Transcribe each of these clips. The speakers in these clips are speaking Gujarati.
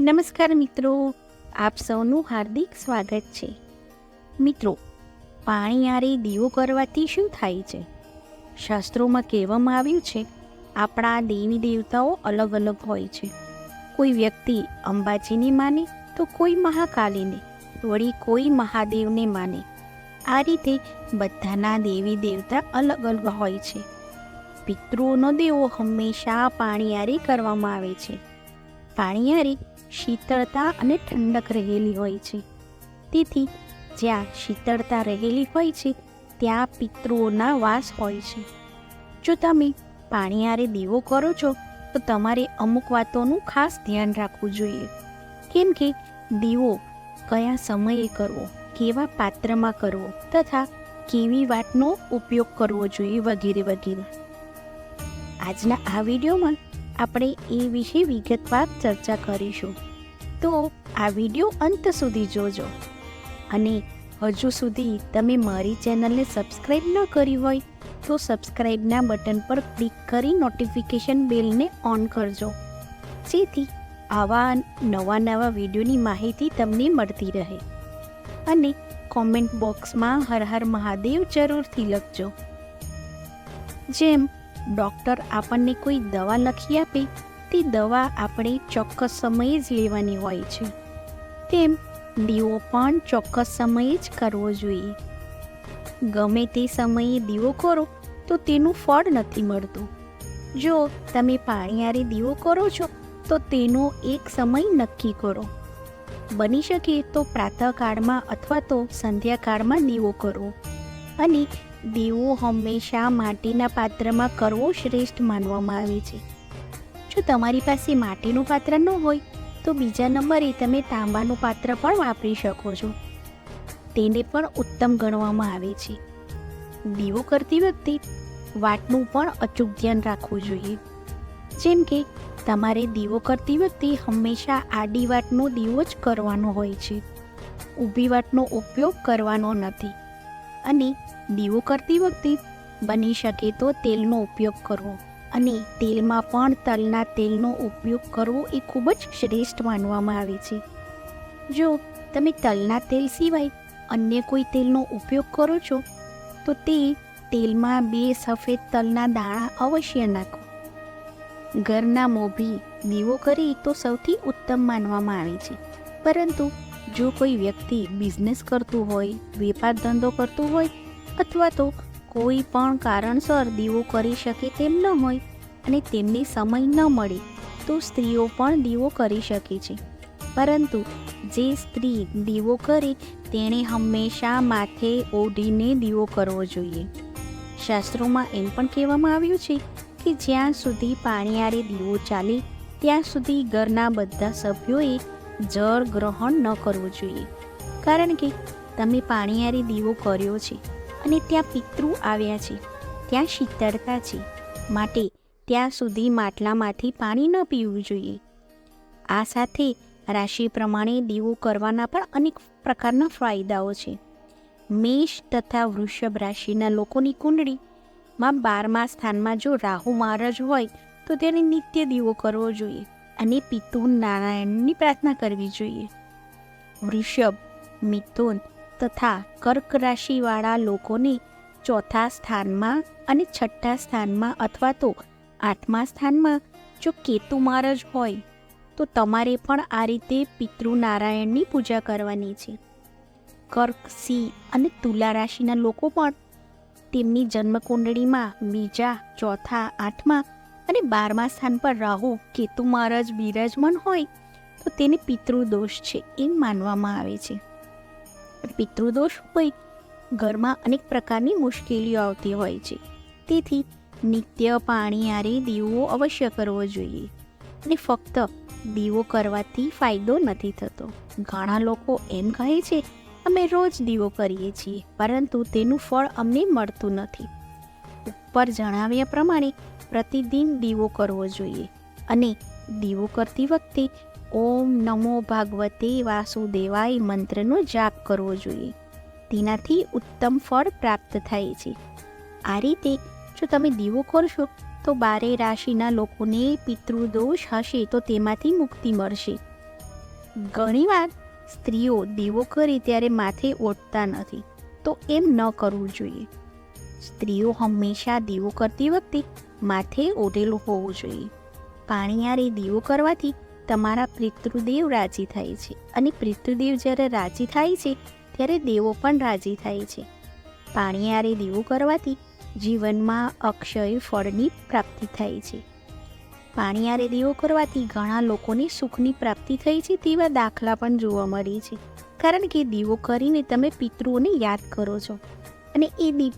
નમસ્કાર મિત્રો, આપ સૌનું હાર્દિક સ્વાગત છે. મિત્રો, પાણી આરે દીવો કરવાથી શું થાય છે? શાસ્ત્રોમાં કહેવામાં આવ્યું છે, આપણા દેવી દેવતાઓ અલગ અલગ હોય છે. કોઈ વ્યક્તિ અંબાજીને માને તો કોઈ મહાકાલીને, વળી કોઈ મહાદેવને માને. આ રીતે બધાના દેવી દેવતા અલગ અલગ હોય છે. પિતૃઓનો દેવો હંમેશા પાણીયારી કરવામાં આવે છે. પાણીયારી શીતળતા અને ઠંડક રહેલી હોય છે. તેથી જ્યાં શીતળતા રહેલી હોય છે, ત્યાં પિતૃઓના વાસ હોય છે. જો તમે પાણીયારે દીવો કરો છો, તો તમારે અમુક વાતોનું ખાસ ધ્યાન રાખવું જોઈએ. કેમ કે દીવો કયા સમયે કરવો, કેવા પાત્રમાં કરવો, તથા કેવી વાતનો ઉપયોગ કરવો જોઈએ વગેરે વગેરે. આજના આ વિડીયોમાં આપણે એ વિશે વિગતવાર ચર્ચા કરીશું. તો આ વીડિયો અંત સુધી જોજો. અને હજુ સુધી તમે મારી ચેનલને સબસ્ક્રાઈબ ન કરી હોય, તો સબસ્ક્રાઈબના બટન પર ક્લિક કરી નોટિફિકેશન બેલને ઓન કરજો. જેથી આવા નવા નવા વિડીયોની માહિતી તમને મળતી રહે. અને કોમેન્ટ બોક્સમાં હર હર મહાદેવ જરૂરથી લખજો. જેમ ડૉક્ટર આપણને કોઈ દવા લખી આપે, તે દવા આપણે ચોક્કસ સમયે જ લેવાની હોય છે. તેમ દીવો પણ ચોક્કસ સમયે જ કરવો જોઈએ. ગમે તે સમયે દીવો કરો, તો તેનું ફળ નથી મળતું. જો તમે પાણીયારે દીવો કરો છો, તો તેનો એક સમય નક્કી કરો. બની શકે તો પ્રાતઃકાળમાં અથવા તો સંધ્યાકાળમાં દીવો કરો. અને દીવો હંમેશા માટીના પાત્રમાં કરવો શ્રેષ્ઠ માનવામાં આવે છે. જો તમારી પાસે માટીનું પાત્ર ન હોય, તો બીજા નંબરે તમે તાંબાનું પાત્ર પણ વાપરી શકો છો. તેને પણ ઉત્તમ ગણવામાં આવે છે. દીવો કરતી વખતે વાટનું પણ અચૂક ધ્યાન રાખવું જોઈએ. જેમ કે, તમારે દીવો કરતી વખતે હંમેશા આડી વાટનો દીવો જ કરવાનો હોય છે. ઊભી વાટનો ઉપયોગ કરવાનો નથી. અને દીવો કરતી વખતે બની શકે તો તેલનો ઉપયોગ કરવો. અને તેલમાં પણ તલના તેલનો ઉપયોગ કરવો એ ખૂબ જ શ્રેષ્ઠ માનવામાં આવે છે. જો તમે તલના તેલ સિવાય અન્ય કોઈ તેલનો ઉપયોગ કરો છો, તો તે તેલમાં બે સફેદ તલના દાણા અવશ્ય નાખો. ઘરના મોભી દીવો કરી તો સૌથી ઉત્તમ માનવામાં આવે છે. પરંતુ જો કોઈ વ્યક્તિ બિઝનેસ કરતું હોય, વેપાર ધંધો કરતું હોય, અથવા તો કોઈ પણ કારણસર દીવો કરી શકે તેમ ન હોય અને તેમને સમય ન મળે, તો સ્ત્રીઓ પણ દીવો કરી શકે છે. પરંતુ જે સ્ત્રી દીવો કરે, તેણે હંમેશા માથે ઓઢીને દીવો કરવો જોઈએ. શાસ્ત્રોમાં એમ પણ કહેવામાં આવ્યું છે કે જ્યાં સુધી પાણીયારે દીવો ચાલે, ત્યાં સુધી ઘરના બધા સભ્યોએ જળ ગ્રહણ ન કરવું જોઈએ. કારણ કે તમે પાણીયારી દીવો કર્યો છે અને ત્યાં પિતૃ આવ્યા છે. ત્યાં શીતળતા છે. માટે ત્યાં સુધી માટલામાંથી પાણી ન પીવું જોઈએ. આ સાથે રાશિ પ્રમાણે દીવો કરવાના પણ અનેક પ્રકારના ફાયદાઓ છે. મેષ તથા વૃષભ રાશિના લોકોની કુંડળીમાં બારમા સ્થાનમાં જો રાહુ મહારાજ હોય તો તેને નિત્ય દીવો કરવો જોઈએ. અને પિતુર નારાયણની પ્રાર્થના કરવી જોઈએ. વૃષભ મિથુન તથા કર્ક રાશિવાળા લોકોને ચોથા સ્થાનમાં અને છઠ્ઠા સ્થાનમાં અથવા તો આઠમા સ્થાનમાં જો કેતુ મહારાજ હોય, તો તમારે પણ આ રીતે પિતૃનારાયણની પૂજા કરવાની છે. કર્ક, સિંહ અને તુલા રાશિના લોકો પણ તેમની જન્મકુંડળીમાં બીજા ચોથા આઠમા અને બારમા સ્થાન પર રાહુ, કેતુ મહારાજ બિરાજમાન હોય, તો તેને પિતૃદોષ છે એમ માનવામાં આવે છે. પિતૃદોષ હોય, ઘરમાં અનેક પ્રકારની મુશ્કેલીઓ આવતી હોય છે. તેથી નિત્ય પાણી આરે દીવો અવશ્ય કરવો જોઈએ અને ફક્ત દીવો કરવાથી ફાયદો નથી થતો. ઘણા લોકો એમ કહે છે, અમે રોજ દીવો કરીએ છીએ, પરંતુ તેનું ફળ અમને મળતું નથી. ઉપર જણાવ્યા પ્રમાણે પ્રતિદિન દીવો કરવો જોઈએ અને દીવો કરતી વખતે ઓમ નમો ભાગવતે વાસુદેવાય મંત્રનો જાપ કરવો જોઈએ. તેનાથી ઉત્તમ ફળ પ્રાપ્ત થાય છે. આ રીતે જો તમે દીવો કરશો તો બારે રાશિના લોકોને પિતૃદોષ હશે તો તેમાંથી મુક્તિ મળશે. ઘણીવાર સ્ત્રીઓ દીવો કરે ત્યારે માથે ઓટતા નથી તો એમ ન કરવું જોઈએ. સ્ત્રીઓ હંમેશા દીવો કરતી વખતે માથે ઓઢેલું હોવું જોઈએ. પાણીયારે દીવો કરવાથી તમારા પિતૃદેવ રાજી થાય છે અને પિતૃદેવ જ્યારે રાજી થાય છે, ત્યારે દેવો પણ રાજી થાય છે. પાણીયારે દીવો કરવાથી જીવનમાં અક્ષય ફળની પ્રાપ્તિ થાય છે. પાણીયારે દીવો કરવાથી ઘણા લોકોને સુખની પ્રાપ્તિ થઈ છે તેવા દાખલા પણ જોવા મળે છે. કારણ કે દીવો કરીને તમે પિતૃઓને યાદ કરો છો અને એ દીપ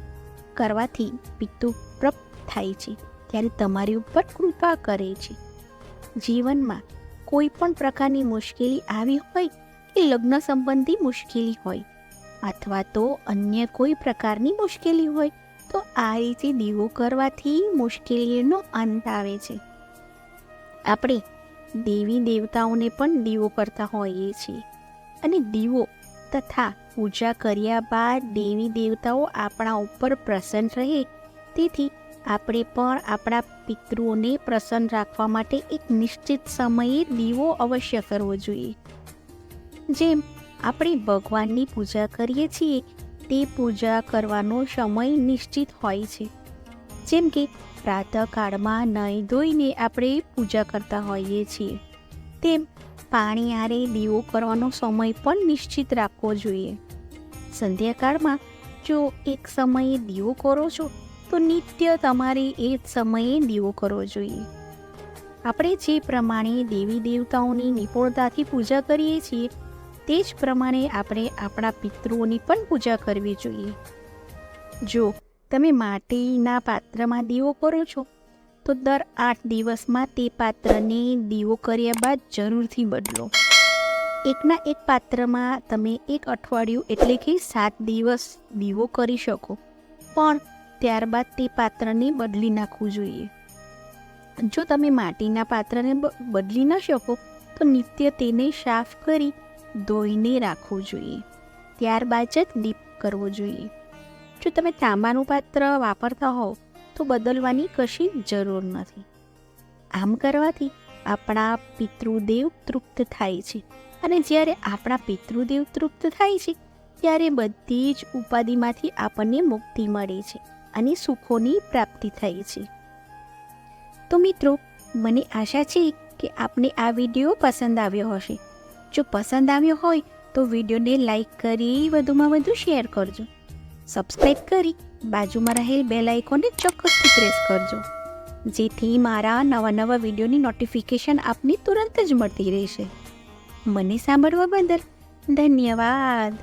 કરવાથી પિતૃ પ્રપ્ત થાય છે, ત્યારે તમારી ઉપર કૃપા કરે છે. જીવનમાં કોઈ પણ પ્રકારની મુશ્કેલી આવી હોય કે લગ્ન સંબંધી મુશ્કેલી હોય, અથવા તો અન્ય કોઈ પ્રકારની મુશ્કેલી હોય, તો આ રીતે દીવો કરવાથી મુશ્કેલીનો અંત આવે છે. આપણે દેવી દેવતાઓને પણ દીવો કરતા હોઈએ છીએ, અને દીવો તથા પૂજા કર્યા બાદ દેવી દેવતાઓ આપણા ઉપર પ્રસન્ન રહે. તેથી આપણે પણ આપણા પિતૃઓને પ્રસન્ન રાખવા માટે એક નિશ્ચિત સમયે દીવો અવશ્ય કરવો જોઈએ. જેમ આપણે ભગવાનની પૂજા કરીએ છીએ, તે પૂજા કરવાનો સમય નિશ્ચિત હોય છે. જેમ કે પ્રાતઃકાળમાં નહીં ધોઈને આપણે પૂજા કરતા હોઈએ છીએ. તેમ પાણી આરે દીવો કરવાનો સમય પણ નિશ્ચિત રાખવો જોઈએ. સંધ્યાકાળમાં જો એક સમયે દીવો કરો છો, તો નિત્ય તમારે એ જ સમયે દીવો કરવો જોઈએ. આપણે જે પ્રમાણે દેવી દેવતાઓની નિપુણતાથી પૂજા કરીએ છીએ, તે જ પ્રમાણે આપણે આપણા પિતૃઓની પણ પૂજા કરવી જોઈએ. જો તમે માટીના પાત્રમાં દીવો કરો છો તો દર આઠ દિવસમાં તે પાત્રને દીવો કર્યા બાદ જરૂરથી બદલો. એકના એક પાત્રમાં તમે એક અઠવાડિયું એટલે કે સાત દિવસ દીવો કરી શકો. પણ ત્યારબાદ તે પાત્રને બદલી નાખવું જોઈએ. જો તમે માટીના પાત્રને બદલી ન શકો, તો નિત્ય તેને સાફ કરી ધોઈને રાખવું જોઈએ. ત્યારબાદ જ દીપ કરવો જોઈએ. જો તમે તાંબાનું પાત્ર વાપરતા હોવ તો બદલવાની કશી જરૂર નથી. આમ કરવાથી આપણા પિતૃદેવ તૃપ્ત થાય છે. અને જ્યારે આપણા પિતૃદેવ તૃપ્ત થાય છે, ત્યારે બધી જ ઉપાધિમાંથી આપણને મુક્તિ મળે છે અને સુખોની પ્રાપ્તિ થાય છે. તો મિત્રો, મને આશા છે કે આપને આ વીડિયો પસંદ આવ્યો હશે. જો પસંદ આવ્યો હોય, તો વિડીયોને લાઈક કરી વધુમાં વધુ શેર કરજો. સબસ્ક્રાઈબ કરી બાજુમાં રહેલ બેલ આઇકોનને ચોક્કસથી પ્રેસ કરજો. જેથી મારા નવા નવા વિડીયોની નોટિફિકેશન આપને તુરંત જ મળતી રહેશે. મને સાંભળવા બદલ ધન્યવાદ.